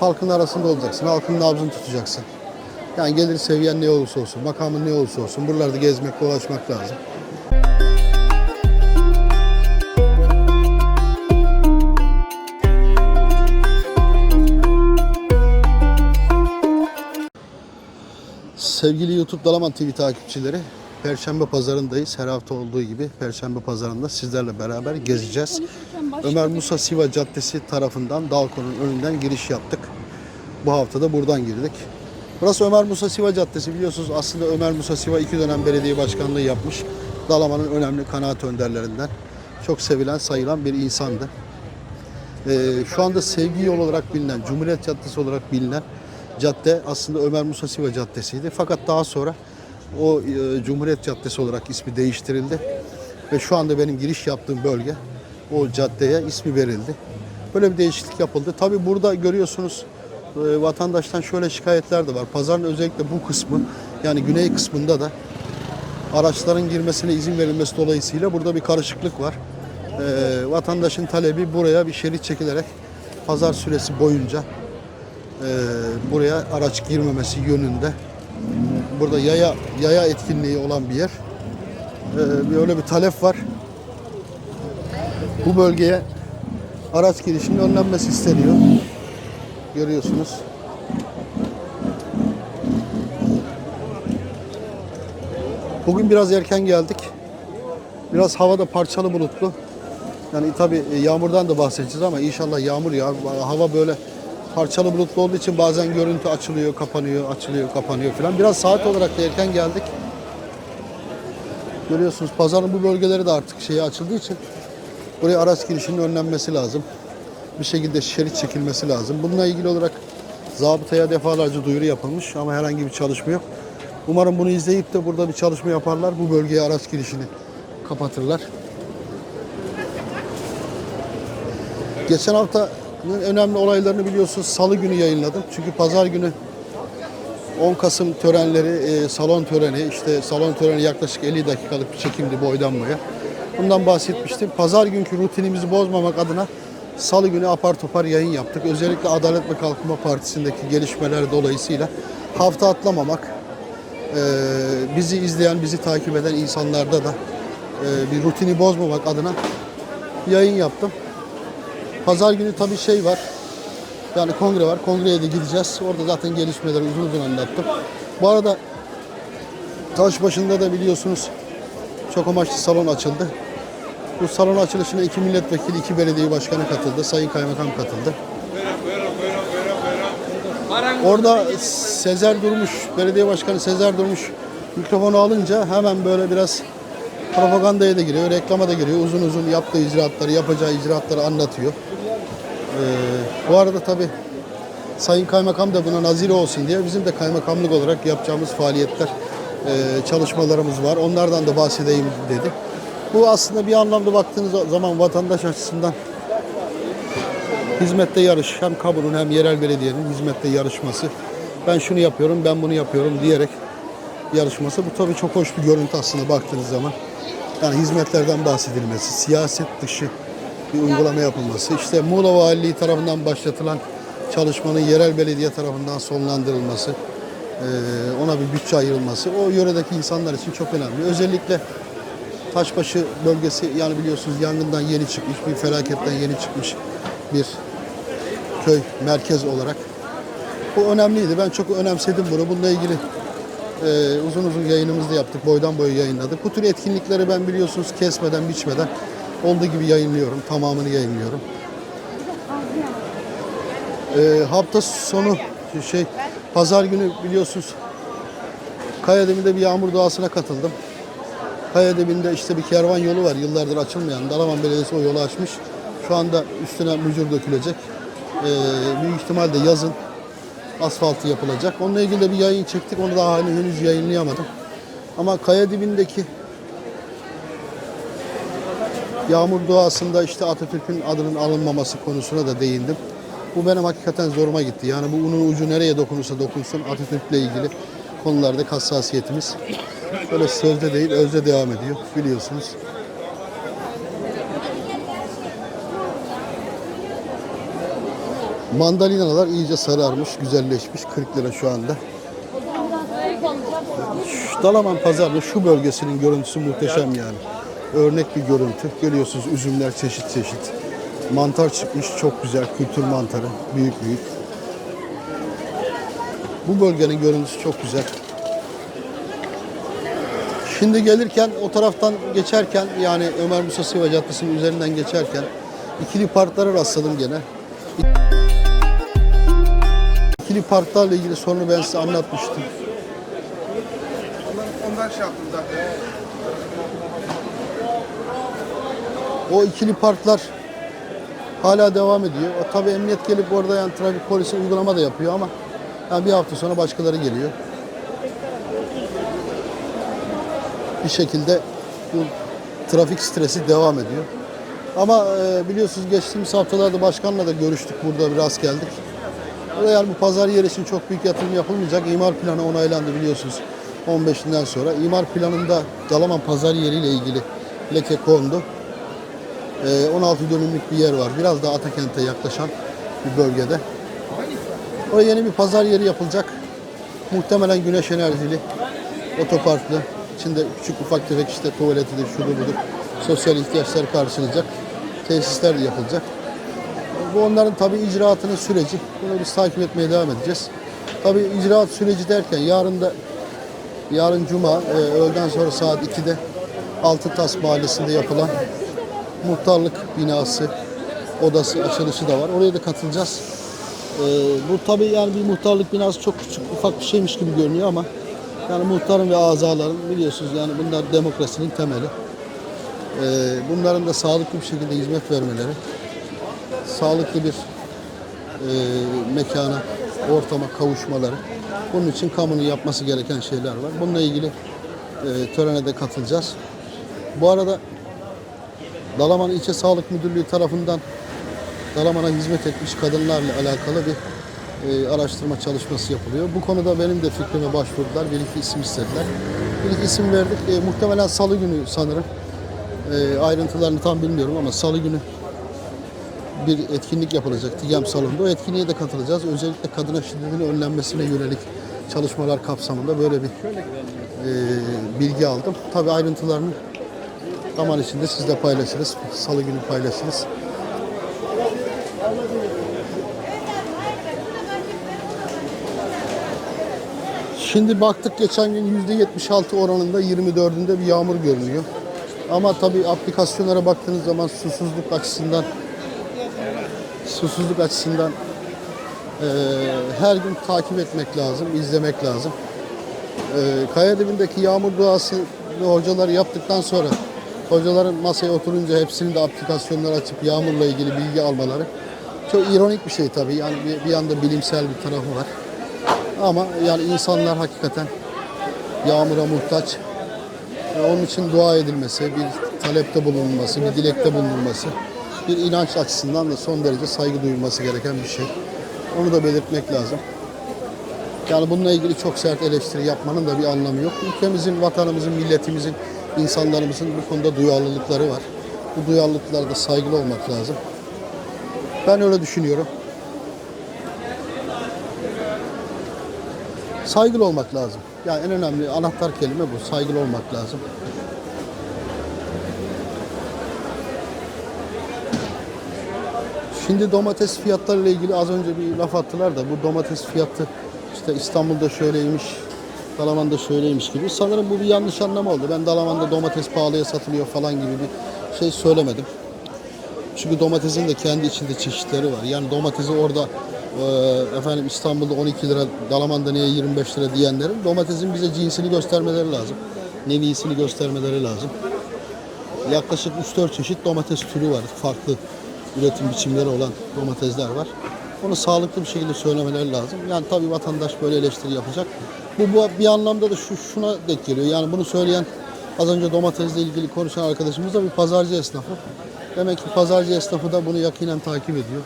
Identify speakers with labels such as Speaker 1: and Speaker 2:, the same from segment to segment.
Speaker 1: halkın arasında olacaksın. Halkın nabzını tutacaksın. Yani gelir seviyen ne olursa olsun, makamın ne olursa olsun buralarda gezmek, dolaşmak lazım. Sevgili YouTube Dalaman TV takipçileri, Perşembe pazarındayız. Her hafta olduğu gibi Perşembe pazarında sizlerle beraber gezeceğiz. Ömer Musa Siva Caddesi tarafından Dalko'nun önünden giriş yaptık. Bu hafta da buradan girdik. Burası Ömer Musa Siva Caddesi biliyorsunuz aslında Ömer Musa Siva iki dönem belediye başkanlığı yapmış. Dalaman'ın önemli kanaat önderlerinden. Çok sevilen, sayılan bir insandı. Ee, şu anda sevgi yolu olarak bilinen, Cumhuriyet Caddesi olarak bilinen cadde aslında Ömer Musa Siva Caddesi'ydi. Fakat daha sonra o e, Cumhuriyet Caddesi olarak ismi değiştirildi. Ve şu anda benim giriş yaptığım bölge o caddeye ismi verildi. Böyle bir değişiklik yapıldı. Tabi burada görüyorsunuz e, vatandaştan şöyle şikayetler de var. Pazarın özellikle bu kısmı yani güney kısmında da araçların girmesine izin verilmesi dolayısıyla burada bir karışıklık var. E, vatandaşın talebi buraya bir şerit çekilerek pazar süresi boyunca e, buraya araç girmemesi yönünde. Burada yaya yaya etkinliği olan bir yer. E, bir öyle bir talep var. Bu bölgeye araç girişinin önlenmesi isteniyor. Görüyorsunuz. Bugün biraz erken geldik. Biraz havada parçalı bulutlu. Yani tabi yağmurdan da bahsedeceğiz ama inşallah yağmur yağar. Hava böyle parçalı bulutlu olduğu için bazen görüntü açılıyor, kapanıyor, açılıyor, kapanıyor falan. Biraz saat olarak da erken geldik. Görüyorsunuz pazarın bu bölgeleri de artık şeye açıldığı için buraya araç girişinin önlenmesi lazım. Bir şekilde şerit çekilmesi lazım. Bununla ilgili olarak zabıtaya defalarca duyuru yapılmış ama herhangi bir çalışma yok. Umarım bunu izleyip de burada bir çalışma yaparlar. Bu bölgeye araç girişini kapatırlar. Geçen haftanın önemli olaylarını biliyorsunuz salı günü yayınladım. Çünkü pazar günü 10 Kasım törenleri, e, salon töreni, işte salon töreni yaklaşık 50 dakikalık bir çekimdi boydan boya. Bundan bahsetmiştim. Pazar günkü rutinimizi bozmamak adına salı günü apar topar yayın yaptık. Özellikle Adalet ve Kalkınma Partisi'ndeki gelişmeler dolayısıyla hafta atlamamak, e, bizi izleyen, bizi takip eden insanlarda da e, bir rutini bozmamak adına yayın yaptım. Pazar günü tabii şey var. Yani kongre var. Kongreye de gideceğiz. Orada zaten gelişmeleri uzun uzun anlattım. Bu arada Taşbaşı'nda da biliyorsunuz çok amaçlı salon açıldı. Bu salon açılışına iki milletvekili, iki belediye başkanı katıldı. Sayın Kaymakam katıldı. Orada Sezer Durmuş, belediye başkanı Sezer Durmuş mikrofonu alınca hemen böyle biraz propagandaya da giriyor, reklama da giriyor. Uzun uzun yaptığı icraatları, yapacağı icraatları anlatıyor. Ee, bu arada tabii Sayın Kaymakam da buna nazire olsun diye bizim de kaymakamlık olarak yapacağımız faaliyetler, e, çalışmalarımız var. Onlardan da bahsedeyim dedi. Bu aslında bir anlamda baktığınız zaman vatandaş açısından hizmette yarış. Hem kamunun hem yerel belediyenin hizmette yarışması. Ben şunu yapıyorum, ben bunu yapıyorum diyerek yarışması. Bu tabii çok hoş bir görüntü aslında baktığınız zaman. Yani hizmetlerden bahsedilmesi, siyaset dışı bir uygulama yapılması. İşte Muğla Valiliği tarafından başlatılan çalışmanın yerel belediye tarafından sonlandırılması, eee, ona bir bütçe ayrılması o yöredeki insanlar için çok önemli. Özellikle Taşbaşı bölgesi yani biliyorsunuz yangından yeni çıkmış, bir felaketten yeni çıkmış bir köy merkez olarak. Bu önemliydi. Ben çok önemsedim bunu. Bununla ilgili e, uzun uzun yayınımızda yaptık. Boydan boya yayınladık. Bu tür etkinlikleri ben biliyorsunuz kesmeden, biçmeden olduğu gibi yayınlıyorum. Tamamını yayınlıyorum. E, hafta sonu şey pazar günü biliyorsunuz Kayademi'de bir yağmur doğasına katıldım. Kayademi'nde işte bir kervan yolu var. Yıllardır açılmayan. Dalaman Belediyesi o yolu açmış. Şu anda üstüne mücür dökülecek. Ee, büyük ihtimalle yazın asfaltı yapılacak. Onunla ilgili de bir yayın çektik. Onu daha hani henüz yayınlayamadım. Ama kaya dibindeki yağmur doğasında işte Atatürk'ün adının alınmaması konusuna da değindim. Bu benim hakikaten zoruma gitti. Yani bu unun ucu nereye dokunursa dokunsun Atatürk'le ilgili konularda hassasiyetimiz böyle sözde değil özde devam ediyor biliyorsunuz. Mandalinalar iyice sararmış, güzelleşmiş. 40 lira şu anda. Dalaman Pazarı'nın şu bölgesinin görüntüsü muhteşem yani. Örnek bir görüntü. Görüyorsunuz üzümler çeşit çeşit. Mantar çıkmış çok güzel. Kültür mantarı. Büyük büyük. Bu bölgenin görüntüsü çok güzel. Şimdi gelirken o taraftan geçerken yani Ömer Musa Siva Caddesi'nin üzerinden geçerken ikili parklara rastladım gene. İkili parklarla ilgili sorunu ben size anlatmıştım.
Speaker 2: Ondan şey yaptım zaten.
Speaker 1: O ikili parklar hala devam ediyor. O, tabii emniyet gelip orada yani trafik polisi uygulama da yapıyor ama yani bir hafta sonra başkaları geliyor. Bir şekilde bu trafik stresi devam ediyor. Ama e, biliyorsunuz geçtiğimiz haftalarda başkanla da görüştük burada biraz geldik. Yani bu pazar yeri için çok büyük yatırım yapılmayacak. İmar planı onaylandı biliyorsunuz 15'inden sonra. İmar planında Dalaman pazar yeriyle ilgili leke kondu. Ee, 16 dönümlük bir yer var. Biraz daha Atakent'e yaklaşan bir bölgede. Oraya yeni bir pazar yeri yapılacak. Muhtemelen güneş enerjili, otoparklı. İçinde küçük ufak tefek işte tuvaleti de şudur budur. Sosyal ihtiyaçları karşılayacak tesisler de yapılacak. Bu onların tabii icraatının süreci. Bunu biz takip etmeye devam edeceğiz. Tabii icraat süreci derken yarın da yarın cuma e, öğleden sonra saat 2'de Altıtas Mahallesi'nde yapılan muhtarlık binası odası açılışı da var. Oraya da katılacağız. Ee, bu tabii yani bir muhtarlık binası çok küçük ufak bir şeymiş gibi görünüyor ama yani muhtarın ve azaların biliyorsunuz yani bunlar demokrasinin temeli. Ee, bunların da sağlıklı bir şekilde hizmet vermeleri, sağlıklı bir e, mekana, ortama kavuşmaları. Bunun için kamunun yapması gereken şeyler var. Bununla ilgili e, törene de katılacağız. Bu arada Dalaman İlçe Sağlık Müdürlüğü tarafından Dalaman'a hizmet etmiş kadınlarla alakalı bir e, araştırma çalışması yapılıyor. Bu konuda benim de fikrime başvurdular. Bir iki isim istediler. Bir iki isim verdik. E, muhtemelen salı günü sanırım. E, ayrıntılarını tam bilmiyorum ama salı günü bir etkinlik yapılacak TİGEM salonunda. O etkinliğe de katılacağız. Özellikle kadına şiddetin önlenmesine yönelik çalışmalar kapsamında böyle bir e, bilgi aldım. Tabii ayrıntılarını zaman içinde sizle paylaşırız. Salı günü paylaşırız. Şimdi baktık geçen gün %76 oranında 24'ünde bir yağmur görünüyor. Ama tabii aplikasyonlara baktığınız zaman susuzluk açısından susuzluk açısından eee, her gün takip etmek lazım, izlemek lazım. Eee kaya dibindeki yağmur duası hocalar yaptıktan sonra hocaların masaya oturunca hepsinin de aplikasyonlar açıp yağmurla ilgili bilgi almaları çok ironik bir şey tabii. Yani bir, bir yanda bilimsel bir tarafı var. Ama yani insanlar hakikaten yağmura muhtaç. Ve onun için dua edilmesi, bir talepte bulunulması, bir dilekte bulunulması, bir inanç açısından da son derece saygı duyulması gereken bir şey. Onu da belirtmek lazım. Yani bununla ilgili çok sert eleştiri yapmanın da bir anlamı yok. Ülkemizin, vatanımızın, milletimizin, insanlarımızın bu konuda duyarlılıkları var. Bu duyarlılıklarda saygılı olmak lazım. Ben öyle düşünüyorum. Saygılı olmak lazım. Yani en önemli anahtar kelime bu. Saygılı olmak lazım. Şimdi domates fiyatlarıyla ilgili az önce bir laf attılar da bu domates fiyatı işte İstanbul'da şöyleymiş, Dalaman'da şöyleymiş gibi. Sanırım bu bir yanlış anlama oldu. Ben Dalaman'da domates pahalıya satılıyor falan gibi bir şey söylemedim. Çünkü domatesin de kendi içinde çeşitleri var. Yani domatesi orada e, efendim İstanbul'da 12 lira, Dalaman'da niye 25 lira diyenlerin domatesin bize cinsini göstermeleri lazım. Nevisini göstermeleri lazım. Yaklaşık 3-4 çeşit domates türü var. Farklı üretim biçimleri olan domatesler var. Onu sağlıklı bir şekilde söylemeleri lazım. Yani tabii vatandaş böyle eleştiri yapacak. Bu, bu bir anlamda da şu şuna denk geliyor. Yani bunu söyleyen az önce domatesle ilgili konuşan arkadaşımız da bir pazarcı esnafı. Demek ki pazarcı esnafı da bunu yakinen takip ediyor.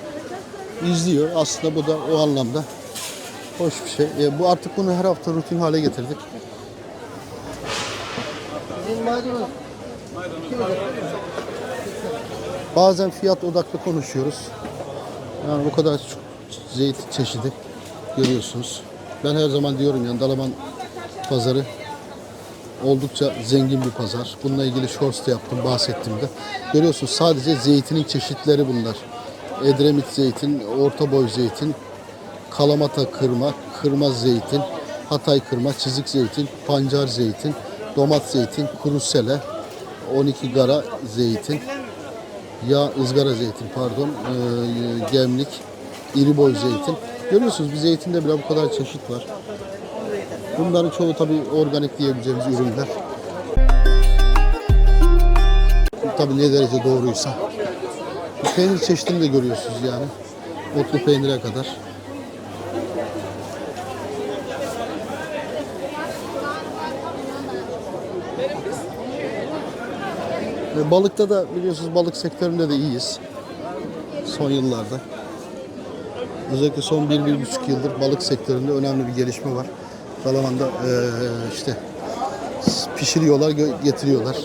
Speaker 1: izliyor. Aslında bu da o anlamda hoş bir şey. E, bu artık bunu her hafta rutin hale getirdik. Bazen fiyat odaklı konuşuyoruz. Yani bu kadar zeytin çeşidi görüyorsunuz. Ben her zaman diyorum yani Dalaman pazarı oldukça zengin bir pazar. Bununla ilgili shorts da yaptım, bahsettim de. Görüyorsunuz sadece zeytinin çeşitleri bunlar. Edremit zeytin, orta boy zeytin, kalamata kırma, kırma zeytin, Hatay kırma, çizik zeytin, pancar zeytin, domat zeytin, kuru sele, 12 gara zeytin, ya ızgara zeytin pardon, ee, gemlik, iri boy zeytin. Görüyorsunuz bir zeytinde bile bu kadar çeşit var. Bunların çoğu tabii organik diyebileceğimiz ürünler. Tabii ne derece doğruysa. Peynir çeşidini de görüyorsunuz yani. Otlu peynire kadar. Balıkta da biliyorsunuz balık sektöründe de iyiyiz. Son yıllarda. Özellikle son 1-1,5 yıldır balık sektöründe önemli bir gelişme var. Dalaman'da eee, işte pişiriyorlar, getiriyorlar.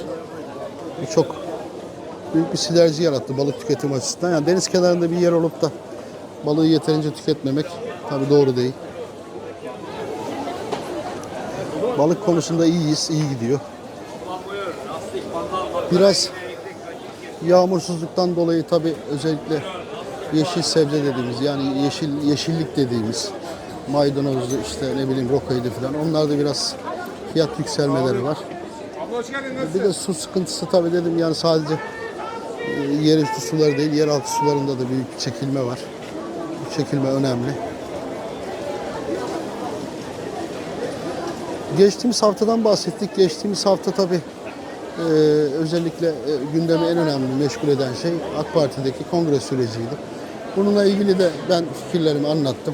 Speaker 1: Bu çok büyük bir sinerji yarattı balık tüketim açısından. Yani deniz kenarında bir yer olup da balığı yeterince tüketmemek tabii doğru değil. Balık konusunda iyiyiz, iyi gidiyor. Biraz yağmursuzluktan dolayı tabii özellikle yeşil sebze dediğimiz yani yeşil yeşillik dediğimiz maydanozlu işte ne bileyim rokaydı falan onlarda biraz fiyat yükselmeleri var. Bir de su sıkıntısı tabii dedim yani sadece e, yerüstü suları değil yeraltı sularında da büyük çekilme var. Bu çekilme önemli. Geçtiğimiz haftadan bahsettik. Geçtiğimiz hafta tabii e, özellikle e, gündemi en önemli meşgul eden şey AK Parti'deki kongre süreciydi. Bununla ilgili de ben fikirlerimi anlattım.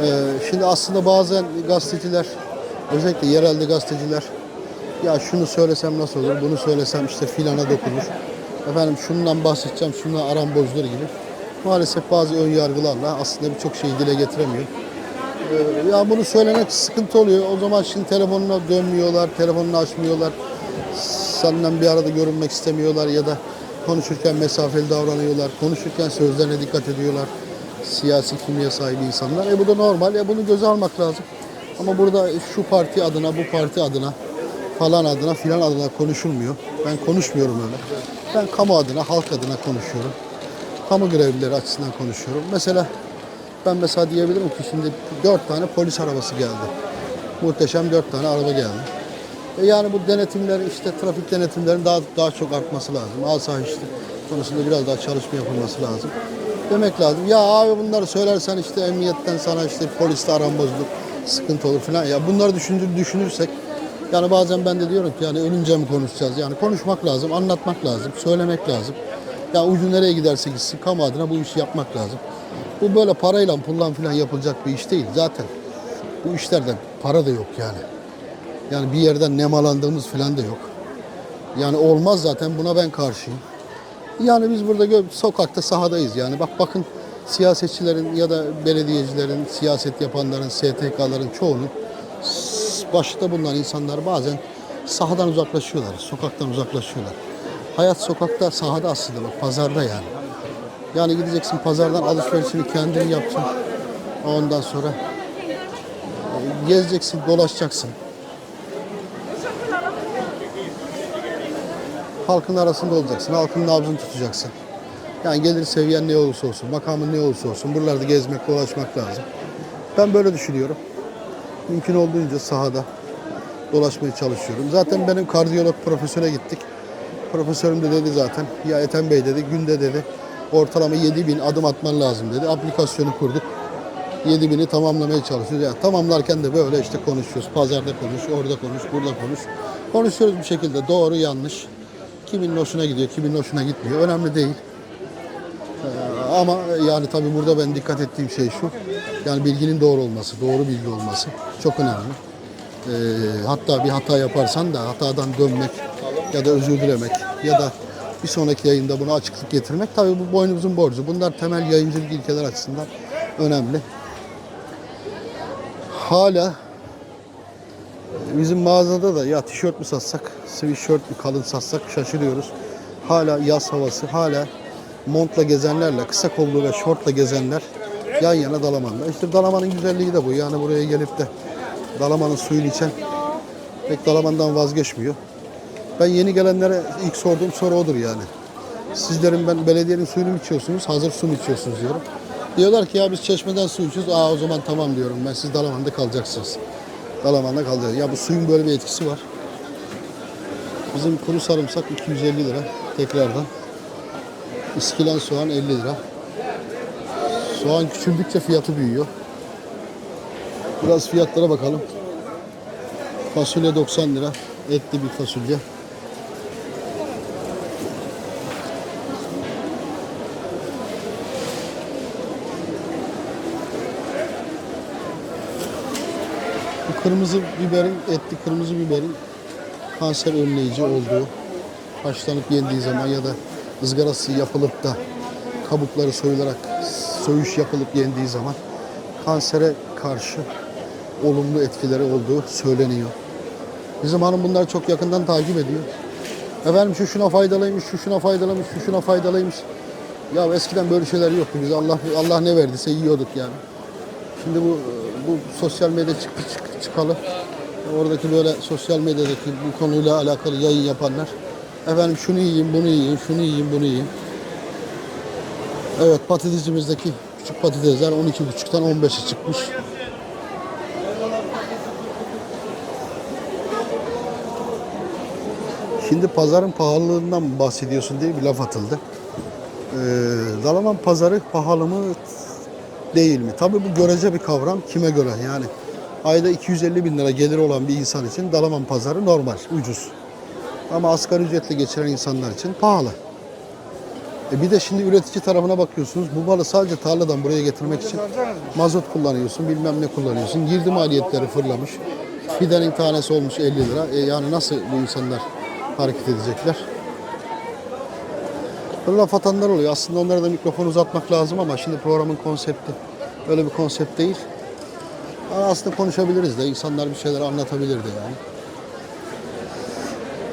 Speaker 1: E, şimdi aslında bazen gazeteciler, özellikle yerelde gazeteciler, ya şunu söylesem nasıl olur, bunu söylesem işte filana dokunur. Efendim şundan bahsedeceğim, şundan aram bozulur gibi. Maalesef bazı ön yargılarla aslında birçok şeyi dile getiremiyor. Ee, ya bunu söylemek sıkıntı oluyor. O zaman şimdi telefonuna dönmüyorlar, telefonunu açmıyorlar. Senden bir arada görünmek istemiyorlar ya da konuşurken mesafeli davranıyorlar. Konuşurken sözlerine dikkat ediyorlar. Siyasi kimliğe sahip insanlar. E bu da normal. E bunu göze almak lazım. Ama burada şu parti adına, bu parti adına, falan adına, filan adına konuşulmuyor. Ben konuşmuyorum öyle. Ben kamu adına, halk adına konuşuyorum. Kamu görevlileri açısından konuşuyorum. Mesela ben mesela diyebilirim ki şimdi dört tane polis arabası geldi. Muhteşem dört tane araba geldi. E yani bu denetimler işte trafik denetimlerin daha daha çok artması lazım. Asayişlik konusunda biraz daha çalışma yapılması lazım. Demek lazım. Ya abi bunları söylersen işte emniyetten sana işte polisle aran bozulur, sıkıntı olur falan. Ya bunları düşünür, düşünürsek yani bazen ben de diyorum ki yani ölünce mi konuşacağız? Yani konuşmak lazım, anlatmak lazım, söylemek lazım. Ya ucu nereye giderse gitsin kamu adına bu işi yapmak lazım. Bu böyle parayla pulla falan yapılacak bir iş değil zaten. Bu işlerden para da yok yani. Yani bir yerden nemalandığımız falan da yok. Yani olmaz zaten buna ben karşıyım. Yani biz burada sokakta sahadayız yani. Bak bakın siyasetçilerin ya da belediyecilerin, siyaset yapanların, STK'ların çoğunun başta bulunan insanlar bazen sahadan uzaklaşıyorlar, sokaktan uzaklaşıyorlar. Hayat sokakta, sahada aslında bak pazarda yani. Yani gideceksin pazardan alışverişini kendin yapacaksın. Ondan sonra e, gezeceksin, dolaşacaksın. Halkın arasında olacaksın, halkın nabzını tutacaksın. Yani gelir seviyen ne olursa olsun, makamın ne olursa olsun buralarda gezmek, dolaşmak lazım. Ben böyle düşünüyorum. Mümkün olduğunca sahada dolaşmaya çalışıyorum. Zaten benim kardiyolog profesöre gittik. Profesörüm de dedi zaten, ya Ethem Bey dedi, günde dedi ortalama 7 bin adım atman lazım dedi. Aplikasyonu kurduk. 7 bini tamamlamaya çalışıyoruz. Yani tamamlarken de böyle işte konuşuyoruz. Pazarda konuş, orada konuş, burada konuş. Konuşuyoruz bir şekilde doğru yanlış. Kimin hoşuna gidiyor, kimin hoşuna gitmiyor. Önemli değil. Ee, ama yani tabii burada ben dikkat ettiğim şey şu. Yani bilginin doğru olması, doğru bilgi olması çok önemli. Ee, hatta bir hata yaparsan da hatadan dönmek ya da özür dilemek ya da bir sonraki yayında buna açıklık getirmek tabii bu boynumuzun borcu. Bunlar temel yayıncılık ilkeler açısından önemli. Hala bizim mağazada da ya tişört mü satsak, sweatshirt mü kalın satsak şaşırıyoruz. Hala yaz havası, hala montla gezenlerle, kısa kollu ve şortla gezenler Yan yana Dalaman'da. İşte Dalaman'ın güzelliği de bu. Yani buraya gelip de Dalaman'ın suyunu içen pek Dalaman'dan vazgeçmiyor. Ben yeni gelenlere ilk sorduğum soru odur yani. Sizlerin ben belediyenin suyunu mu içiyorsunuz, hazır su mu içiyorsunuz diyorum. Diyorlar ki ya biz çeşmeden su içiyoruz. Aa o zaman tamam diyorum ben siz Dalaman'da kalacaksınız. Dalaman'da kalacaksınız. Ya bu suyun böyle bir etkisi var. Bizim kuru sarımsak 250 lira tekrardan. İskilen soğan 50 lira. Soğan küçüldükçe fiyatı büyüyor. Biraz fiyatlara bakalım. Fasulye 90 lira. Etli bir fasulye. Kırmızı biberin, etli kırmızı biberin kanser önleyici olduğu, haşlanıp yendiği zaman ya da ızgarası yapılıp da kabukları soyularak söğüş yapılıp yendiği zaman kansere karşı olumlu etkileri olduğu söyleniyor. Bizim hanım bunları çok yakından takip ediyor. Efendim şu şuna faydalıymış, şu şuna faydalıymış, şu şuna faydalıymış. Ya eskiden böyle şeyler yoktu. Biz Allah Allah ne verdiyse yiyorduk yani. Şimdi bu bu sosyal medya çıktı çık- çıkalı. Oradaki böyle sosyal medyadaki bu konuyla alakalı yayın yapanlar. Efendim şunu yiyeyim, bunu yiyeyim, şunu yiyeyim, bunu yiyeyim. Evet patatesimizdeki küçük patatesler 12,5'tan 15'e çıkmış. Şimdi pazarın pahalılığından bahsediyorsun diye bir laf atıldı. Ee, Dalaman pazarı pahalı mı değil mi? Tabii bu görece bir kavram. Kime göre? Yani ayda 250 bin lira geliri olan bir insan için Dalaman pazarı normal, ucuz. Ama asgari ücretle geçiren insanlar için pahalı. E bir de şimdi üretici tarafına bakıyorsunuz. Bu malı sadece tarladan buraya getirmek için mazot kullanıyorsun, bilmem ne kullanıyorsun. Girdi maliyetleri fırlamış. Fidenin tanesi olmuş 50 lira. E yani nasıl bu insanlar hareket edecekler? Böyle laf atanlar oluyor. Aslında onlara da mikrofon uzatmak lazım ama şimdi programın konsepti öyle bir konsept değil. Aslında konuşabiliriz de. insanlar bir şeyler anlatabilir de yani.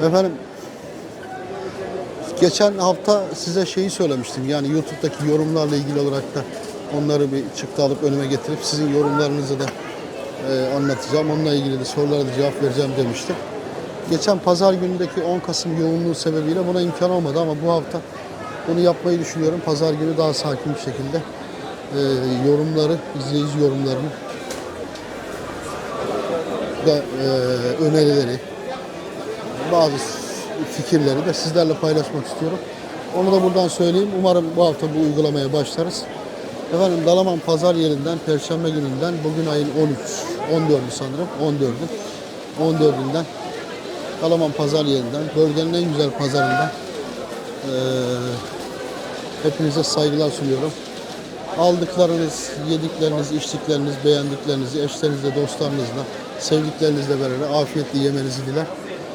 Speaker 1: Efendim Geçen hafta size şeyi söylemiştim. Yani YouTube'daki yorumlarla ilgili olarak da onları bir çıktı alıp önüme getirip sizin yorumlarınızı da e, anlatacağım. Onunla ilgili de sorulara da cevap vereceğim demiştim. Geçen pazar günündeki 10 Kasım yoğunluğu sebebiyle buna imkan olmadı ama bu hafta bunu yapmayı düşünüyorum. Pazar günü daha sakin bir şekilde e, yorumları, izleyici yorumlarını da e, önerileri, bazı fikirleri de sizlerle paylaşmak istiyorum. Onu da buradan söyleyeyim. Umarım bu hafta bu uygulamaya başlarız. Efendim Dalaman Pazar yerinden Perşembe gününden bugün ayın 13, 14'ü sanırım, 14'ü. 14'ünden Dalaman Pazar yerinden, bölgenin en güzel pazarından eee, hepinize saygılar sunuyorum. Aldıklarınız, yedikleriniz, içtikleriniz, beğendiklerinizi eşlerinizle, dostlarınızla, sevdiklerinizle beraber afiyetle yemenizi diler.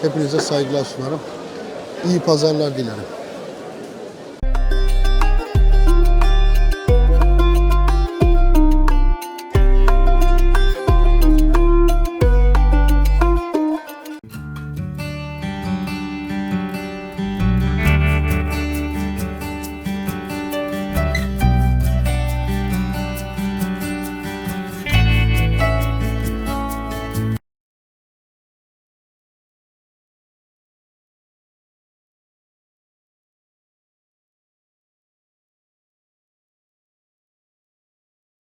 Speaker 1: Hepinize saygılar sunarım. İyi pazarlar dilerim.